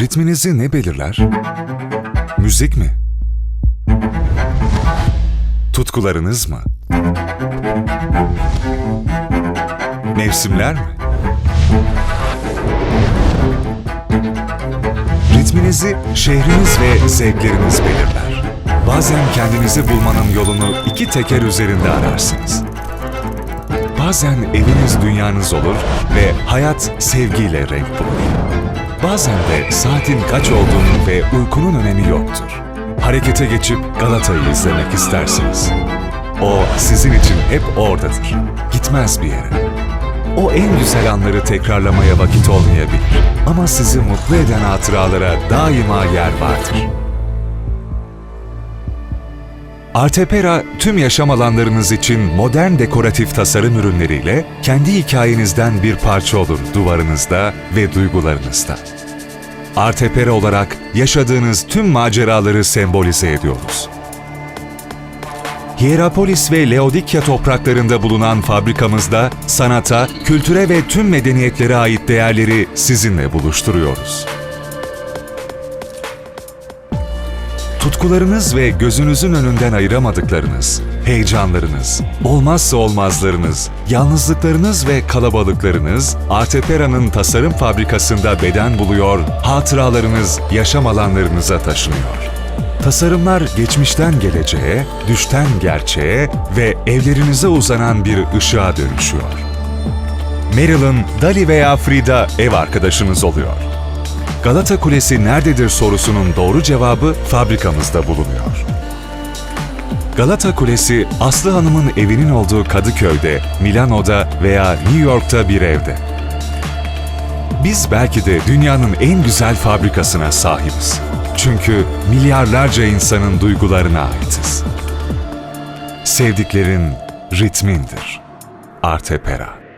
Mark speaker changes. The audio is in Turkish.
Speaker 1: Ritminizi ne belirler? Müzik mi? Tutkularınız mı? Mevsimler mi? Ritminizi şehriniz ve zevkleriniz belirler. Bazen kendinizi bulmanın yolunu iki teker üzerinde ararsınız. Bazen eviniz dünyanız olur ve hayat sevgiyle renk bulur. Bazen de saatin kaç olduğunu ve uykunun önemi yoktur. Harekete geçip Galata'yı izlemek istersiniz. O sizin için hep oradadır. Gitmez bir yere. O en güzel anları tekrarlamaya vakit olmayabilir. Ama sizi mutlu eden hatıralara daima yer vardır. Artepera tüm yaşam alanlarınız için modern dekoratif tasarım ürünleriyle kendi hikayenizden bir parça olur duvarınızda ve duygularınızda. Artepera olarak yaşadığınız tüm maceraları sembolize ediyoruz. Hierapolis ve Laodikya topraklarında bulunan fabrikamızda sanata, kültüre ve tüm medeniyetlere ait değerleri sizinle buluşturuyoruz. Tutkularınız ve gözünüzün önünden ayıramadıklarınız, heyecanlarınız, olmazsa olmazlarınız, yalnızlıklarınız ve kalabalıklarınız Artepera'nın tasarım fabrikasında beden buluyor, hatıralarınız yaşam alanlarınıza taşınıyor. Tasarımlar geçmişten geleceğe, düşten gerçeğe ve evlerinize uzanan bir ışığa dönüşüyor. Marilyn, Dali veya Frida ev arkadaşınız oluyor. Galata Kulesi nerededir sorusunun doğru cevabı fabrikamızda bulunuyor. Galata Kulesi, Aslı Hanım'ın evinin olduğu Kadıköy'de, Milano'da veya New York'ta bir evde. Biz belki de dünyanın en güzel fabrikasına sahibiz. Çünkü milyarlarca insanın duygularına aitiz. Sevdiklerin ritmindir. Artepera.